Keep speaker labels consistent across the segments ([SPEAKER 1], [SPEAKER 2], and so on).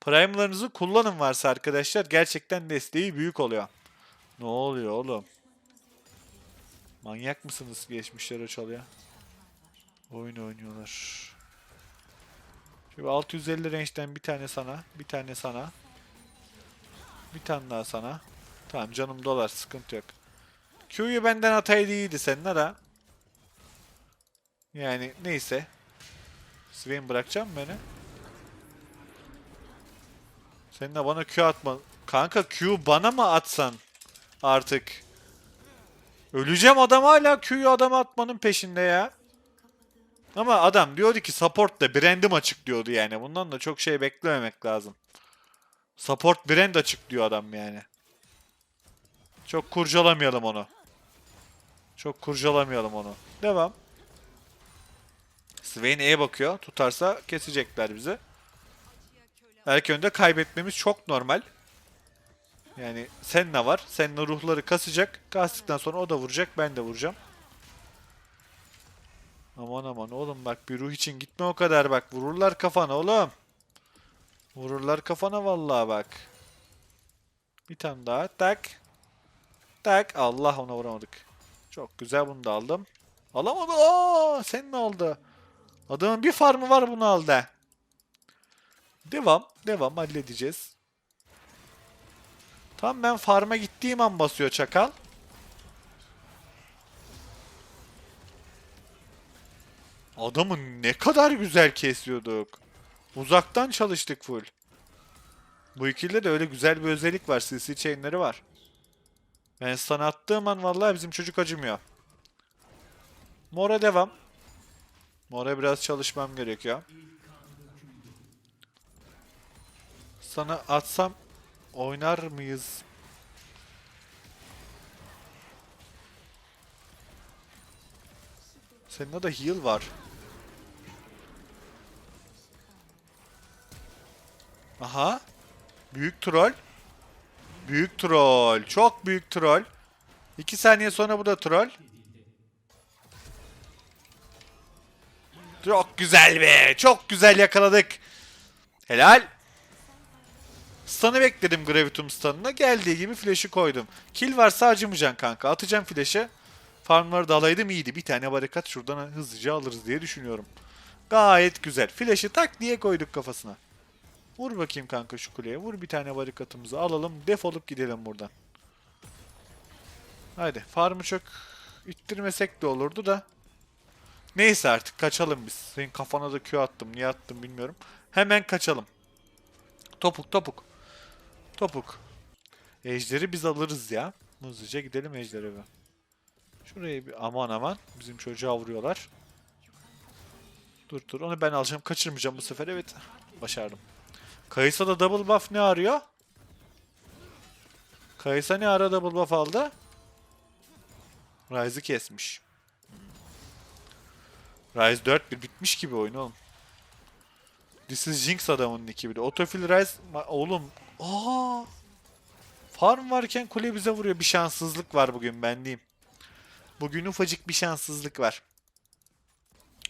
[SPEAKER 1] Prime'larınızı kullanın varsa arkadaşlar gerçekten desteği büyük oluyor. Ne oluyor oğlum? Manyak mısınız geçmişler çalıyor? Oyun oynuyorlar. Şimdi 650 range'den bir tane sana, bir tane sana. Bir tane daha sana. Tamam canım dolar sıkıntı yok. Q'yu benden ataydı iyiydi senin ara. Yani neyse. Swain bırakacağım beni. Senin de bana Q atma. Kanka Q bana mı atsan artık? Öleceğim adam hala Q'yu adama atmanın peşinde ya. Ama adam diyordu ki support da brand'im açık diyordu yani. Bundan da çok şey beklememek lazım. Support brand açık diyor adam yani. Çok kurcalamayalım onu. Çok kurcalamayalım onu. Devam. Swain E'ye bakıyor. Tutarsa kesecekler bizi. Erken önde kaybetmemiz çok normal. Yani Senna var. Senna ruhları kasacak. Kastıktan sonra o da vuracak. Ben de vuracağım. Aman aman oğlum bak bir ruh için gitme o kadar bak. Vururlar kafana oğlum. Vururlar kafana vallahi bak. Bir tane daha. Tak. Tak. Allah ona vuramadık. Çok güzel bunu da aldım. Alamadı. Aa, sen ne aldı? Adamın bir farmı var bunu aldı. Devam. Devam halledeceğiz. Tam ben farma gittiğim an basıyor çakal. Adamı ne kadar güzel kesiyorduk. Uzaktan çalıştık full. Bu ikilide de öyle güzel bir özellik var. CC chain'leri var. Ben sana attığım an vallahi bizim çocuk acımıyor. Mora devam. Mora biraz çalışmam gerekiyor. Sana atsam oynar mıyız? Senin de heal var. Aha. Büyük troll. Büyük troll. Çok büyük troll. 2 saniye sonra bu da troll. Çok güzel be. Çok güzel yakaladık. Helal. Stun'ı bekledim Gravitum stun'ına. Geldiği gibi flash'ı koydum. Kill varsa acımayacaksın kanka. Atacağım flash'ı. Farmları da alaydım iyiydi. Bir tane barikat şuradan hızlıca alırız diye düşünüyorum. Gayet güzel. Flash'ı tak diye koyduk kafasına. Vur bakayım kanka şu kuleye. Vur bir tane barikatımızı alalım. Defolup gidelim buradan. Haydi. Farmı çok ittirmesek de olurdu da. Neyse artık kaçalım biz. Senin kafana da Q attım. Niye attım bilmiyorum. Hemen kaçalım. Topuk topuk. Topuk. Ejderi biz alırız ya. Hızlıca gidelim ejdere bir. Şurayı bir aman aman. Bizim çocuğa vuruyorlar. Dur dur onu ben alacağım. Kaçırmayacağım bu sefer. Evet. Başardım. Kayısa da double buff ne arıyor? Kayısa ne ara double buff aldı? Ryze'ı kesmiş. Ryze 4 bir bitmiş gibi oyun oğlum. This is Jinx adamın nicki bir de. Autofill Ryze Ma- oğlum. Aa! Farm varken kule bize vuruyor. Bir şanssızlık var bugün ben diyeyim. Bugün ufacık bir şanssızlık var.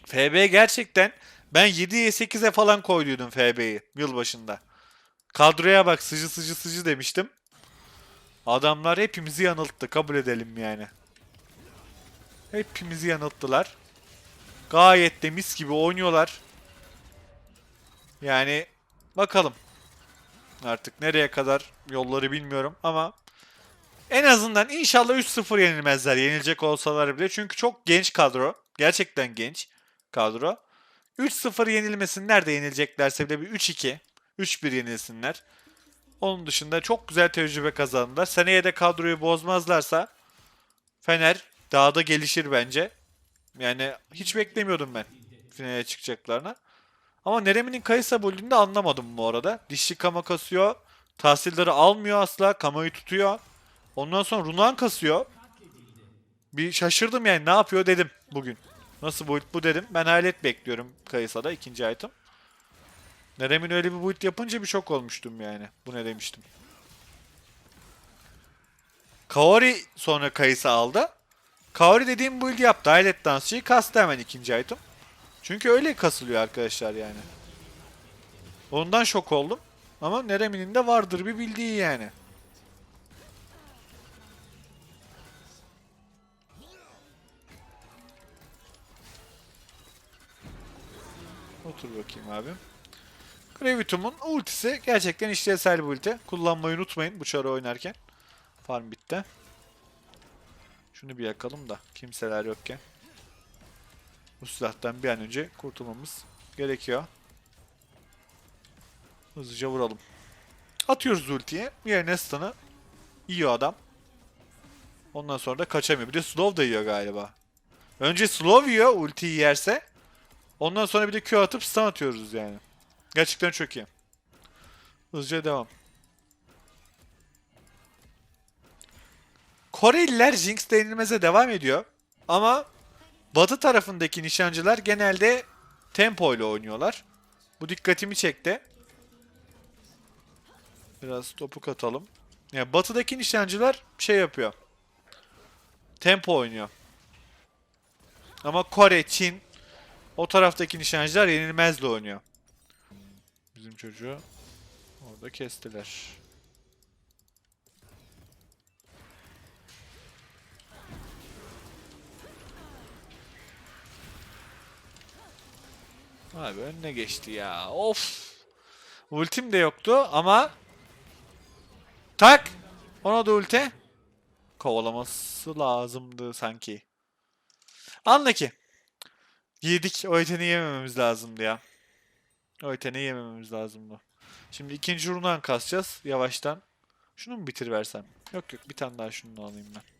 [SPEAKER 1] FB gerçekten ben 7'ye 8'e falan koyduydum FB'yi yılbaşında. Kadroya bak sıcı sıcı sıcı demiştim. Adamlar hepimizi yanılttı kabul edelim yani. Hepimizi yanılttılar. Gayet de mis gibi oynuyorlar. Yani bakalım. Artık nereye kadar yolları bilmiyorum ama en azından inşallah 3-0 yenilmezler. Yenilecek olsalar bile. Çünkü çok genç kadro. Gerçekten genç kadro. 3-0 yenilmesinler de yenileceklerse bile bir 3-2, 3-1 yenilsinler. Onun dışında çok güzel tecrübe kazandılar. Seneye de kadroyu bozmazlarsa Fener daha da gelişir bence. Yani hiç beklemiyordum ben finale çıkacaklarına. Ama Neremi'nin Kayısa bölümünde anlamadım bu arada. Dişli kama kasıyor. Tahsilleri almıyor asla. Kamayı tutuyor. Ondan sonra Runan kasıyor. Bir şaşırdım yani ne yapıyor dedim bugün. Nasıl build bu dedim. Ben hayalet bekliyorum Kayısa'da ikinci item. Nerem'in öyle bir build yapınca bir şok olmuştum yani. Bu ne demiştim. Kaori sonra Kayısa aldı. Kaori dediğim build yaptı. Hayalet dansçıyı kastı hemen ikinci item. Çünkü öyle kasılıyor arkadaşlar yani. Ondan şok oldum. Ama Neremi'nin de vardır bir bildiği yani. Otur bakayım abi. Gravitum'un ultisi gerçekten işlevsel bir ulti. Kullanmayı unutmayın bu çarı oynarken. Farm bitti. Şunu bir yakalım da kimseler yokken. Bu silahtan bir an önce kurtulmamız gerekiyor. Hızlıca vuralım. Atıyoruz ultiye. Yerine stun'ı yiyor adam. Ondan sonra da kaçamıyor. Bir de slow da yiyor galiba. Önce slow yiyor ultiyi yerse. Ondan sonra bir de Q atıp stun atıyoruz yani. Gerçekten çok iyi. Hızlıca devam. Koreliler Jinx denilmeze devam ediyor. Ama Batı tarafındaki nişancılar genelde tempo ile oynuyorlar. Bu dikkatimi çekti. Biraz topu katalım. Yani batıdaki nişancılar şey yapıyor. Tempo oynuyor. Ama Kore, Çin o taraftaki nişancılar yenilmezle oynuyor. Bizim çocuğu orada kestiler. Abi önüne geçti ya. Of. Ultim de yoktu ama tak. Ona da ulti. Kovalaması lazımdı sanki. Anla ki. Yedik. O yeteneği yemememiz lazımdı ya. O yeteneği yemememiz lazımdı. Şimdi ikinci rundan kasacağız yavaştan. Şunu mu bitiriversem? Yok yok bir tane daha şunu alayım ben.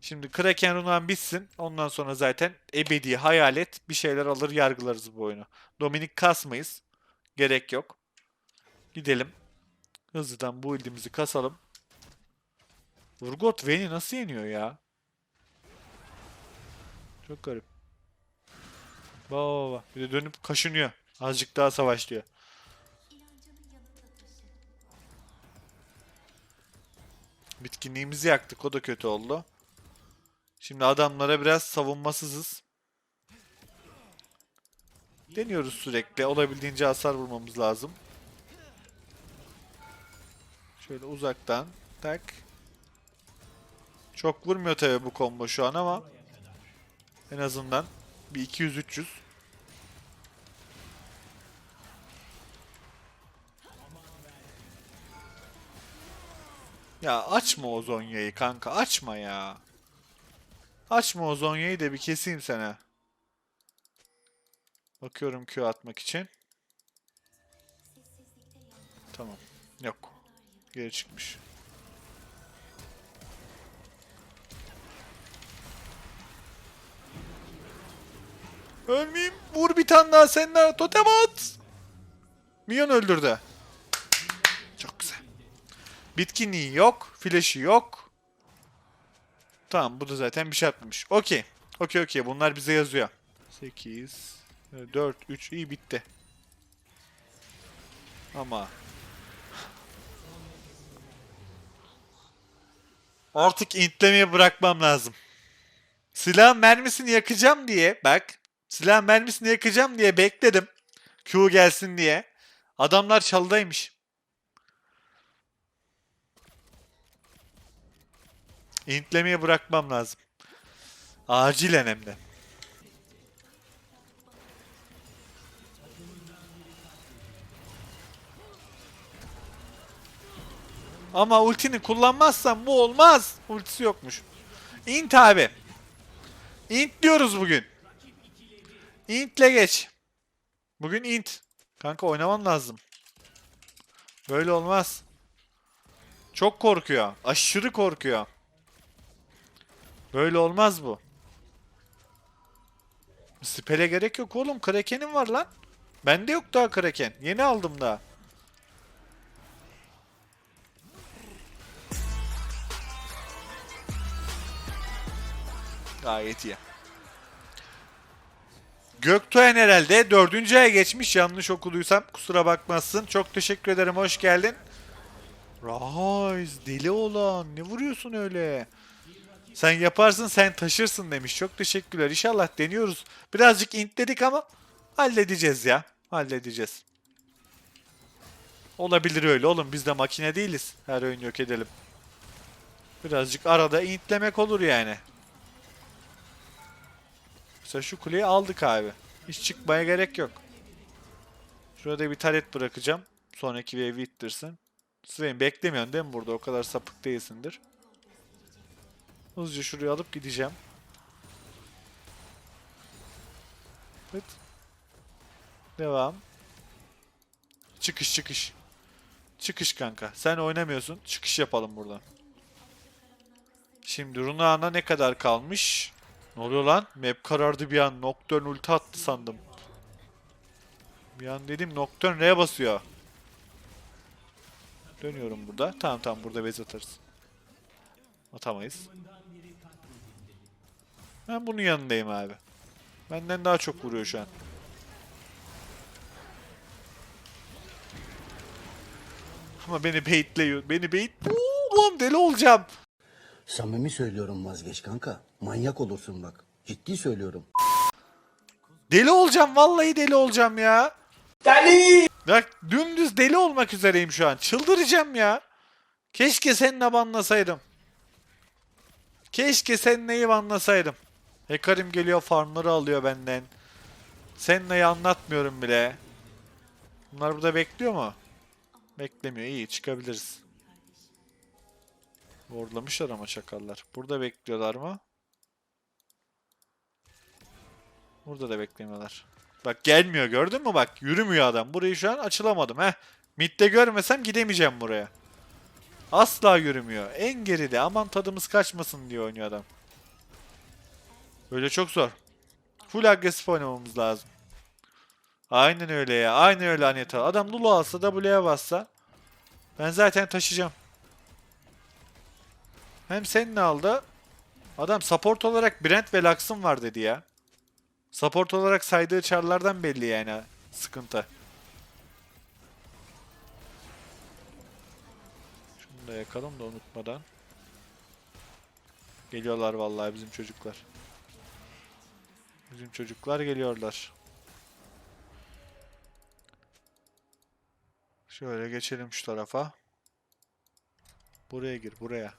[SPEAKER 1] Şimdi Kraken runan bitsin. Ondan sonra zaten ebedi hayalet bir şeyler alır yargılarız bu oyunu. Dominik kasmayız. Gerek yok. Gidelim. Hızlıdan bu ildimizi kasalım. Urgot Vayne'i nasıl yeniyor ya? Çok garip. Baba baba. Bir de dönüp kaşınıyor. Azıcık daha savaş diyor. Bitkinliğimizi yaktık. O da kötü oldu. Şimdi adamlara biraz savunmasızız. Deniyoruz sürekli. Olabildiğince hasar vurmamız lazım. Şöyle uzaktan. Tak. Çok vurmuyor tabi bu combo şu an ama en azından bir 200-300. Ya açma o Zonya'yı kanka açma ya. Açma o Zonya'yı da bir keseyim sana. Bakıyorum Q atmak için. Tamam. Yok. Geri çıkmış. Ölmeyeyim. Vur bir tane daha sen de. Totem at. Minyon öldürdü. Çok güzel. Bitkinliği yok. Flash'i yok. Tamam bu da zaten bir şey yapmamış. Okey. Okey okey bunlar bize yazıyor. 8 4 3 iyi bitti. Ama artık intlemeye bırakmam lazım. Silah mermisini yakacağım diye bak silah mermisini yakacağım diye bekledim. Q gelsin diye. Adamlar çalıdaymış. İntlemeye bırakmam lazım. Acilen hem de. Ama ultini kullanmazsam bu olmaz. Ultisi yokmuş. Int abi. Int diyoruz bugün. Int'le geç. Bugün int. Kanka oynaman lazım. Böyle olmaz. Çok korkuyor. Aşırı korkuyor. Böyle olmaz bu. Spell'e gerek yok oğlum. Kraken'im var lan. Bende yok daha Kraken. Yeni aldım daha. Gayet iyi. Göktuğen herhalde dördüncü aya geçmiş. Yanlış okuduysam kusura bakmazsın. Çok teşekkür ederim. Hoş geldin. Rise deli olan. Ne vuruyorsun öyle? Sen yaparsın sen taşırsın demiş. Çok teşekkürler. İnşallah deniyoruz. Birazcık intledik ama halledeceğiz ya. Halledeceğiz. Olabilir öyle oğlum. Biz de makine değiliz. Her oyun yok edelim. Birazcık arada intlemek olur yani. Mesela şu kuleyi aldık abi. Hiç çıkmaya gerek yok. Şurada bir taret bırakacağım. Sonraki wave'i ittirsin. Swain beklemiyorsun değil mi burada? O kadar sapık değilsindir. Hızlıca şuraya alıp gideceğim. Evet. Devam. Çıkış çıkış. Çıkış kanka. Sen oynamıyorsun. Çıkış yapalım buradan. Şimdi Runa'na ne kadar kalmış? Ne oluyor lan? Map karardı bir an. Nocturne ulti attı sandım. Bir an dedim Nocturne R'ye basıyor. Dönüyorum burada. Tamam tamam burada base atarız. Atamayız. Ben bunun yanındayım abi. Benden daha çok vuruyor şu an. Ama beni baitliyor. Beni bait... Ulan deli olacağım.
[SPEAKER 2] Samimi söylüyorum vazgeç kanka. Manyak olursun bak. Ciddi söylüyorum.
[SPEAKER 1] Deli olacağım. Vallahi deli olacağım ya. Deli! Bak dümdüz deli olmak üzereyim şu an. Çıldıracağım ya. Keşke seninle banlasaydım. Keşke seninle banlasaydım. Hekarim geliyor farmları alıyor benden. Seninle anlatmıyorum bile. Bunlar burada bekliyor mu? Beklemiyor. İyi çıkabiliriz. Vurlamışlar ama çakallar. Burada bekliyorlar mı? Burada da beklemiyorlar. Bak gelmiyor gördün mü bak yürümüyor adam. Burayı şu an açılamadım heh. Mid'de görmesem gidemeyeceğim buraya. Asla yürümüyor. En geride aman tadımız kaçmasın diye oynuyor adam. Böyle çok zor. Full agresif oynamamız lazım. Aynen öyle ya. Aynen öyle Aneta. Adam Lulu alsa W'ye bassa ben zaten taşıyacağım. Hem sen ne aldı? Adam support olarak Brent ve Lux'ın var dedi ya. Support olarak saydığı çarlardan belli yani sıkıntı. Şunu da yakalım da unutmadan. Geliyorlar vallahi bizim çocuklar. Bizim çocuklar geliyorlar. Şöyle geçelim şu tarafa. Buraya gir buraya.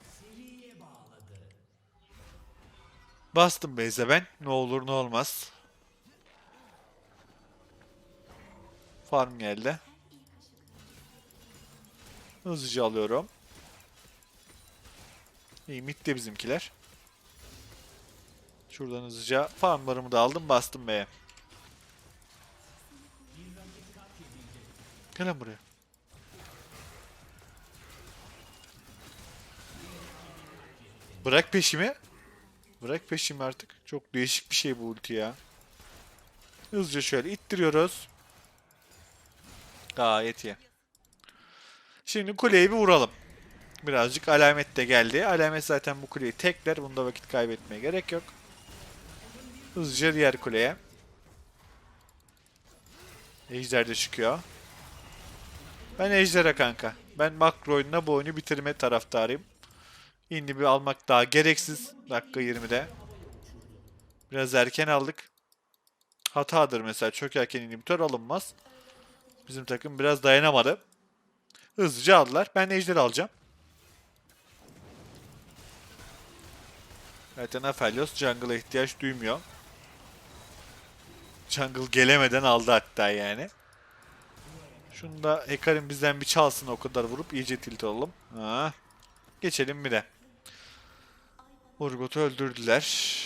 [SPEAKER 1] Bastım base'e ben. Ne olur ne olmaz. Farm geldi. Hızlıca alıyorum. İyi midde bizimkiler. Şuradan hızlıca farmlarımı da aldım bastım B'ye. Gel lan buraya. Bırak peşimi. Bırak peşimi artık. Çok değişik bir şey bu ulti ya. Hızlıca şöyle ittiriyoruz. Gayet iyi. Şimdi kuleyi bir vuralım. Birazcık alamet de geldi. Alamet zaten bu kuleyi tekler. Bunda vakit kaybetmeye gerek yok. Hızlıca diğer kuleye. Ejder de çıkıyor. Ben Ejder'e kanka. Ben makro oyununa bu oyunu bitirme taraftarıyım. Indi bir almak daha gereksiz. Dakika 20'de. Biraz erken aldık. Hatadır mesela. Çok erken inhibitör alınmaz. Bizim takım biraz dayanamadı. Hızlıca aldılar. Ben Ejder alacağım. Zaten Aphelios jungle'a ihtiyaç duymuyor. Jungle gelemeden aldı hatta yani. Şunu da Hekarim bizden bir çalsın o kadar vurup iyice tilt olalım. Ha. Geçelim bir de. Urgot'u öldürdüler.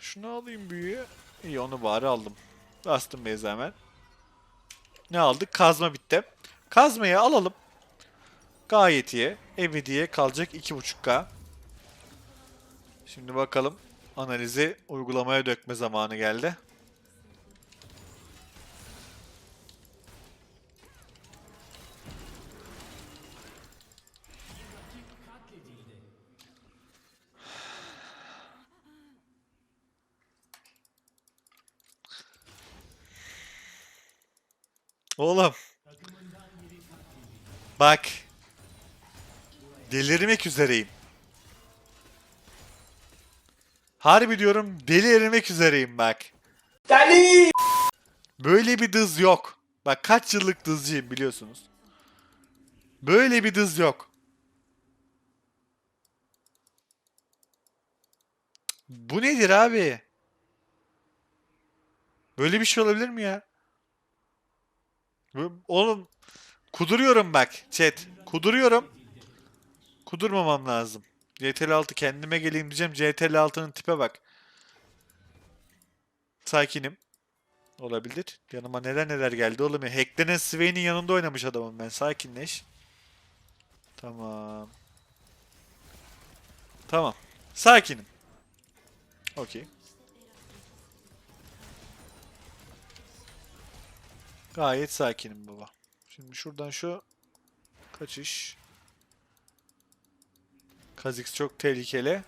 [SPEAKER 1] Şunu alayım büyüğü. İyi onu bari aldım. Bastım base hemen. Ne aldık? Kazma bitti. Kazmayı alalım. Gayet iyi. Ebediye kalacak 2.5k. Şimdi bakalım. Analizi uygulamaya dökme zamanı geldi. Oğlum. Bak. Delirmek üzereyim. Harbi diyorum deli erimek üzereyim bak. Deli! Böyle bir dız yok. Bak kaç yıllık dızcıyım biliyorsunuz. Böyle bir dız yok. Bu nedir abi? Böyle bir şey olabilir mi ya? Oğlum kuduruyorum bak chat. Kuduruyorum. Kudurmamam lazım. CTRL 6 kendime geleyim diyeceğim. CTRL 6'nın tipe bak. Sakinim. Olabilir. Yanıma neler neler geldi oğlum. ya. Hacklenen Swain'in yanında oynamış adamım ben. Sakinleş. Tamam. Tamam. Sakinim. Okey. Gayet sakinim baba. Şimdi şuradan şu kaçış. Kha'Zix çok tehlikeli.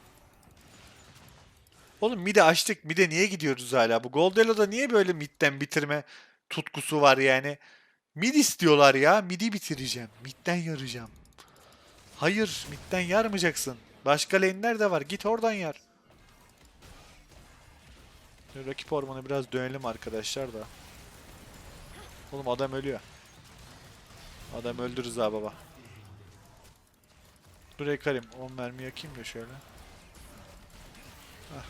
[SPEAKER 1] Oğlum mide açtık. Mide niye gidiyoruz hala? Bu Goldelo'da niye böyle midden bitirme tutkusu var yani? Mid istiyorlar ya. Midi bitireceğim. Midden yarayacağım. Hayır, midden yarmayacaksın. Başka lane'ler de var. Git oradan yar. Rakip ormanı biraz dönelim arkadaşlar da. Oğlum adam ölüyor. Adam öldürürüz ha baba. Dur Ekarim 10 mermi yakayım da şöyle. Hah.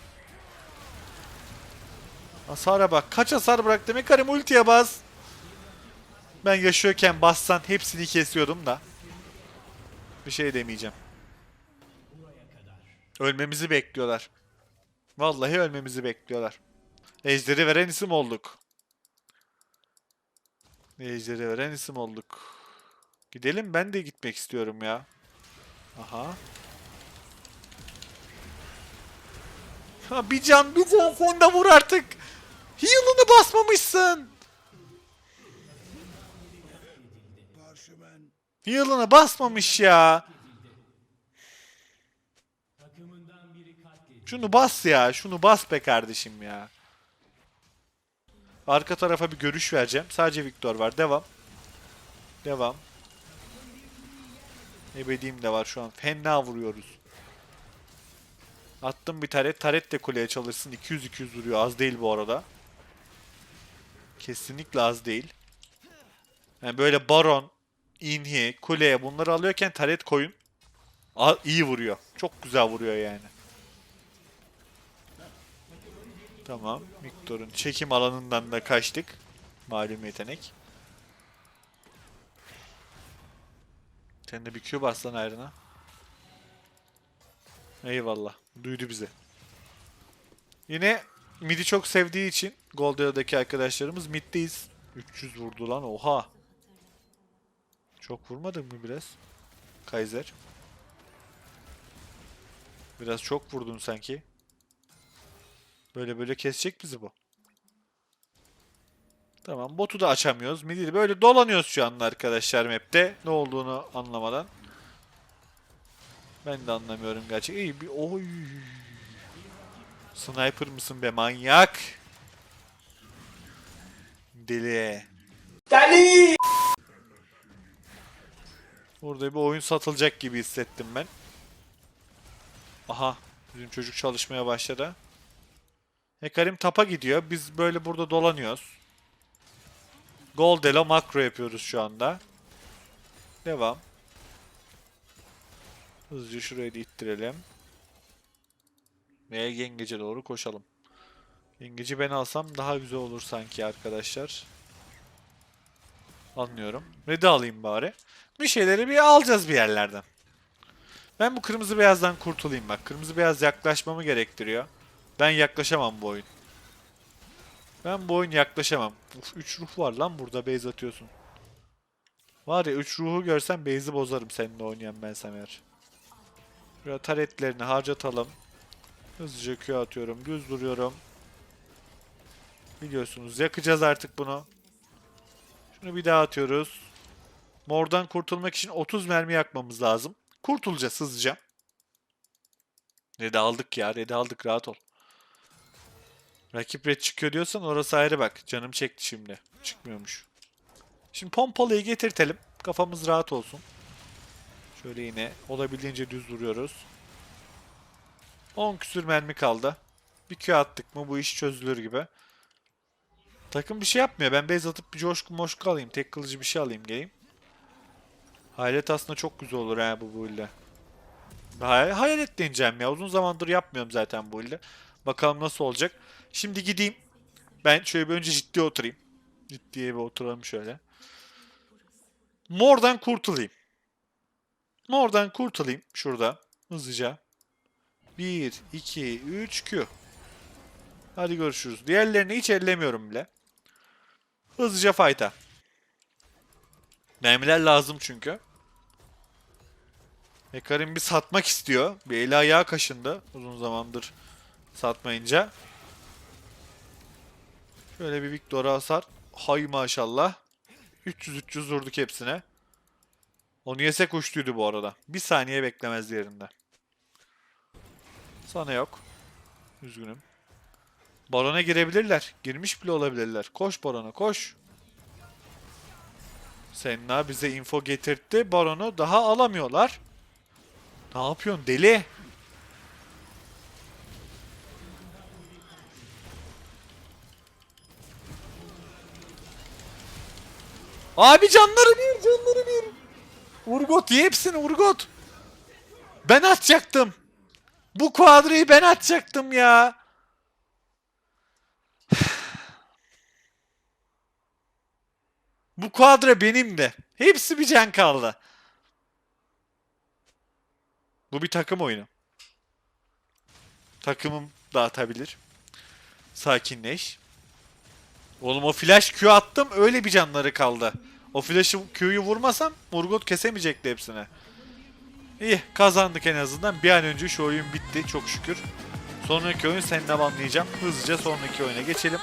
[SPEAKER 1] Hasara bak. Kaç hasar bıraktım Ekarim ultiye bas. Ben yaşıyorken bassan hepsini kesiyordum da. Bir şey demeyeceğim. Ölmemizi bekliyorlar. Vallahi ölmemizi bekliyorlar. Ejderi veren isim olduk. Ejderi veren isim olduk. Gidelim ben de gitmek istiyorum ya. Aha. Ha bir can bir de vur artık. Heal'ını basmamışsın. Heal'ını basmamış ya. Şunu bas ya. Şunu bas be kardeşim ya. Arka tarafa bir görüş vereceğim. Sadece Victor var. Devam. Devam. Ebediğim de var şu an. Fena vuruyoruz. Attım bir taret. Taret de kuleye çalışsın. 200-200 vuruyor. Az değil bu arada. Kesinlikle az değil. Yani böyle baron, inhi, kuleye bunları alıyorken taret koyun. A- iyi vuruyor. Çok güzel vuruyor yani. Tamam. Victor'un çekim alanından da kaçtık. Malum yetenek. Sen de bir Q bas lan ayrına. Eyvallah. Duydu bizi. Yine mid'i çok sevdiği için Goldeo'daki arkadaşlarımız mid'deyiz. 300 vurdu lan oha. Çok vurmadın mı biraz? Kaiser. Biraz çok vurdun sanki. Böyle böyle kesecek bizi bu. Tamam botu da açamıyoruz. Mid'i böyle dolanıyoruz şu anda arkadaşlar map'te. Ne olduğunu anlamadan. Ben de anlamıyorum gerçek. İyi bir oy. Sniper mısın be manyak? Deli. Deli. Burada bir oyun satılacak gibi hissettim ben. Aha, bizim çocuk çalışmaya başladı. Hekarim tapa gidiyor. Biz böyle burada dolanıyoruz. Goldelo makro yapıyoruz şu anda. Devam. Hızlıca şurayı da ittirelim. Ve yengece doğru koşalım. Yengeci ben alsam daha güzel olur sanki arkadaşlar. Anlıyorum. Red'i alayım bari. Bir şeyleri bir alacağız bir yerlerden. Ben bu kırmızı beyazdan kurtulayım bak. Kırmızı beyaz yaklaşmamı gerektiriyor. Ben yaklaşamam bu oyun. Ben bu oyun yaklaşamam. 3 ruh var lan burada base atıyorsun. Var ya 3 ruhu görsem base'i bozarım seninle oynayan ben eğer. Şuraya taretlerini harcatalım. Hızlıca Q atıyorum. Düz duruyorum. Biliyorsunuz yakacağız artık bunu. Şunu bir daha atıyoruz. Mordan kurtulmak için 30 mermi yakmamız lazım. Kurtulacağız hızlıca. Red'i aldık ya. Red'i aldık rahat ol. Rakip red çıkıyor diyorsan orası ayrı bak. Canım çekti şimdi. Çıkmıyormuş. Şimdi pompalıyı getirtelim. Kafamız rahat olsun. Şöyle yine olabildiğince düz duruyoruz. 10 küsür mermi kaldı. Bir Q attık mı bu iş çözülür gibi. Takım bir şey yapmıyor. Ben base atıp bir coşku moşku alayım. Tek kılıcı bir şey alayım geleyim. Hayalet aslında çok güzel olur ha bu build'e. Hay hayalet deneyeceğim ya. Uzun zamandır yapmıyorum zaten bu build'e. Bakalım nasıl olacak. Şimdi gideyim. Ben şöyle bir önce ciddi oturayım. Ciddiye bir oturalım şöyle. Mor'dan kurtulayım. Mor'dan kurtulayım şurada. Hızlıca. 1, 2, 3, Q. Hadi görüşürüz. Diğerlerini hiç ellemiyorum bile. Hızlıca fight'a. Mermiler lazım çünkü. Hekarim bir satmak istiyor. Bir eli ayağı kaşındı uzun zamandır satmayınca. Şöyle bir Victor'a hasar. Hay maşallah. 300-300 vurduk hepsine. Onu yesek uçtuydu bu arada. Bir saniye beklemez yerinde. Sana yok. Üzgünüm. Barona girebilirler. Girmiş bile olabilirler. Koş Barona koş. Senna bize info getirtti. Baron'u daha alamıyorlar. Ne yapıyorsun deli? Abi canları bir, canları bir. Urgot ye hepsini Urgot. Ben atacaktım. Bu kuadrayı ben atacaktım ya. Bu kuadra benim de. Hepsi bir can kaldı. Bu bir takım oyunu. Takımım dağıtabilir. Sakinleş. Oğlum o flash Q attım öyle bir canları kaldı. O flash'ı Q'yu vurmasam Urgot kesemeyecekti hepsine. İyi kazandık en azından. Bir an önce şu oyun bitti çok şükür. Sonraki oyun seninle banlayacağım. Hızlıca sonraki oyuna geçelim.